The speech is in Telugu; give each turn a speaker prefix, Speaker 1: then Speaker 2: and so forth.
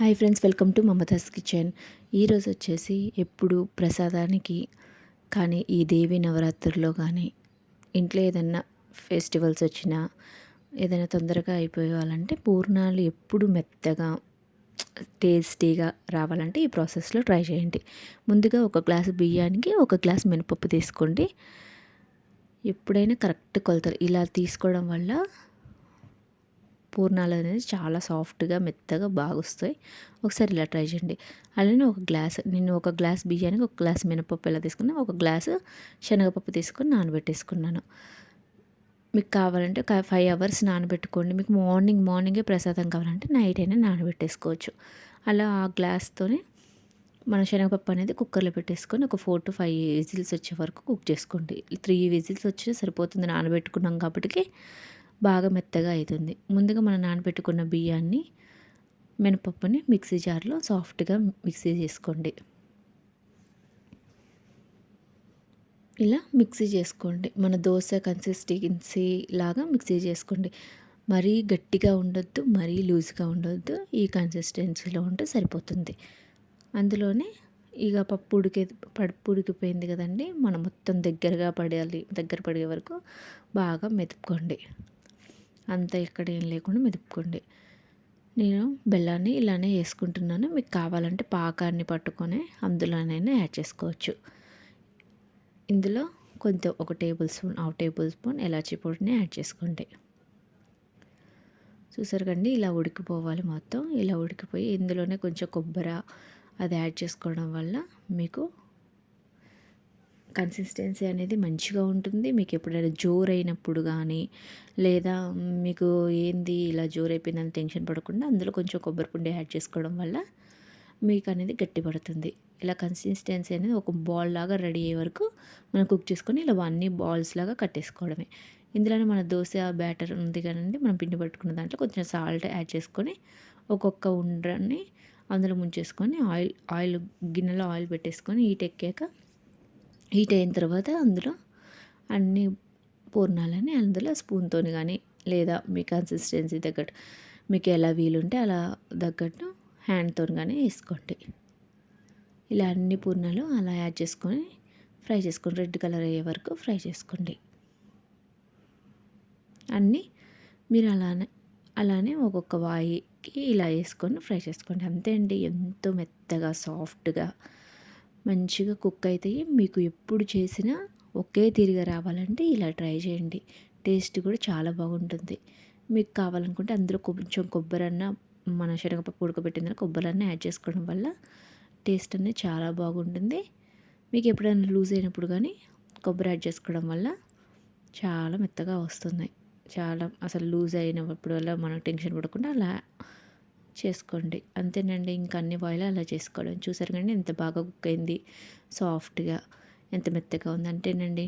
Speaker 1: Hi friends welcome to Mamata's kitchen. ఈరోజు వచ్చేసి ఎప్పుడు ప్రసాదానికి కానీ ఈ దేవి నవరాత్రుల్లో కానీ ఇంట్లో ఏదన్నా ఫెస్టివల్స్ వచ్చినా ఏదైనా తొందరగా అయిపోవాలంటే పూర్ణాలు ఎప్పుడు మెత్తగా టేస్టీగా రావాలంటే ఈ ప్రాసెస్లో ట్రై చేయండి. ముందుగా ఒక గ్లాసు బియ్యానికి ఒక గ్లాస్ మినపప్పు తీసుకోండి. ఎప్పుడైనా కరెక్ట్ కొలతలు ఇలా తీసుకోవడం వల్ల పూర్ణాలు అనేది చాలా సాఫ్ట్గా మెత్తగా బాగా వస్తాయి. ఒకసారి ఇలా ట్రై చేయండి. అలానే ఒక గ్లాస్ నేను ఒక గ్లాస్ బియ్యానికి ఒక గ్లాస్ మినపప్పు ఎలా తీసుకున్నా ఒక గ్లాసు శనగపప్పు తీసుకొని నానబెట్టేసుకున్నాను. మీకు కావాలంటే ఒక ఫైవ్ అవర్స్ నానబెట్టుకోండి. మీకు మార్నింగ్ మార్నింగే ప్రసాదం కావాలంటే నైట్ అయినా నానబెట్టేసుకోవచ్చు. అలా ఆ గ్లాస్తోనే మన శనగపప్పు అనేది కుక్కర్లో పెట్టేసుకొని ఒక ఫోర్ టు ఫైవ్ విజిల్స్ వచ్చే వరకు కుక్ చేసుకోండి. త్రీ విజిల్స్ వచ్చి సరిపోతుంది నానబెట్టుకున్నాం కాబట్టి బాగా మెత్తగా అవుతుంది ముందుగా మనం నానబెట్టుకున్న బియ్యాన్ని మినపప్పుని మిక్సీ జార్లో సాఫ్ట్గా మిక్సీ చేసుకోండి. ఇలా మిక్సీ చేసుకోండి. మన దోశ కన్సిస్టెన్సీ లాగా మిక్సీ చేసుకోండి. మరీ గట్టిగా ఉండొద్దు మరీ లూజ్గా ఉండొద్దు ఈ కన్సిస్టెన్సీలో ఉంటే సరిపోతుంది. అందులోనే ఇక పప్పు ఉడికే పప్పు ఉడికిపోయింది కదండి మనం మొత్తం దగ్గరగా పడాలి దగ్గర పడే వరకు బాగా మెతుక్కోండి అంత ఎక్కడ ఏం లేకుండా మెదుపుకోండి. నేను బెల్లాన్ని ఇలానే వేసుకుంటున్నాను. మీకు కావాలంటే పాకాన్ని పట్టుకొని అందులోనైనా యాడ్ చేసుకోవచ్చు. ఇందులో కొంచెం ఒక table spoon half table spoon ఎలాచీ పొడిని యాడ్ చేసుకోండి. చూసారు కండి ఇలా ఉడికిపోవాలి మొత్తం. ఇలా ఉడికిపోయి ఇందులోనే కొంచెం కొబ్బరి అది యాడ్ చేసుకోవడం వల్ల మీకు కన్సిస్టెన్సీ అనేది మంచిగా ఉంటుంది. మీకు ఎప్పుడైనా జోరు అయినప్పుడు కానీ లేదా మీకు ఏంది ఇలా జోరు అయిపోయిందని టెన్షన్ పడకుండా అందులో కొంచెం కొబ్బరి పిండి యాడ్ చేసుకోవడం వల్ల మీకు అనేది గట్టి పడుతుంది ఇలా కన్సిస్టెన్సీ అనేది ఒక బాల్ లాగా రెడీ అయ్యే వరకు మనం కుక్ చేసుకొని ఇలా అన్ని బాల్స్ లాగా కట్టేసుకోవడమే. ఇందులోనే మన దోశ బ్యాటర్ ఉంది కదండి మనం పిండి పట్టుకున్న దాంట్లో కొంచెం సాల్ట్ యాడ్ చేసుకొని ఒక్కొక్క ఉండని అందులో ముంచేసుకొని ఆయిల్ ఆయిల్ గిన్నెలో ఆయిల్ పెట్టేసుకొని హీట్ ఎక్కాక హీట్ అయిన తర్వాత అందులో అన్ని పూర్ణాలని అందులో స్పూన్తో కానీ లేదా మీ కన్సిస్టెన్సీ తగ్గట్టు మీకు ఎలా వీలుంటే అలా తగ్గట్టు హ్యాండ్తో కానీ వేసుకోండి. ఇలా అన్ని పూర్ణాలు అలా యాడ్ చేసుకొని ఫ్రై చేసుకోండి రెడ్ కలర్ అయ్యే వరకు ఫ్రై చేసుకోండి. అన్నీ మీరు అలానే అలానే ఒక్కొక్క వాయికి ఇలా వేసుకొని ఫ్రై చేసుకోండి. అంతే అండి. ఎంతో మెత్తగా సాఫ్ట్గా మంచిగా కుక్ అవుతాయి. మీకు ఎప్పుడు చేసినా ఒకే తీరుగా రావాలంటే ఇలా ట్రై చేయండి. టేస్ట్ కూడా చాలా బాగుంటుంది. మీకు కావాలనుకుంటే అందులో కొంచెం కొబ్బరన్న మన శనగపప్పు ఉడకబెట్టిందని కొబ్బరి అన్న యాడ్ చేసుకోవడం వల్ల టేస్ట్ అనేది చాలా బాగుంటుంది. మీకు ఎప్పుడైనా లూజ్ అయినప్పుడు కానీ కొబ్బరి యాడ్ చేసుకోవడం వల్ల చాలా మెత్తగా వస్తున్నాయి చాలా అసలు లూజ్ అయినప్పుడు వల్ల మనం టెన్షన్ పడకుండా అలా చేసుకోండి. అంతేనండి ఇంకా అన్ని బాయిల్ అలా చేసుకోవడం. చూసారు కానీ ఎంత బాగా కుక్ అయింది. సాఫ్ట్గా ఎంత మెత్తగా ఉంది అంతేనండి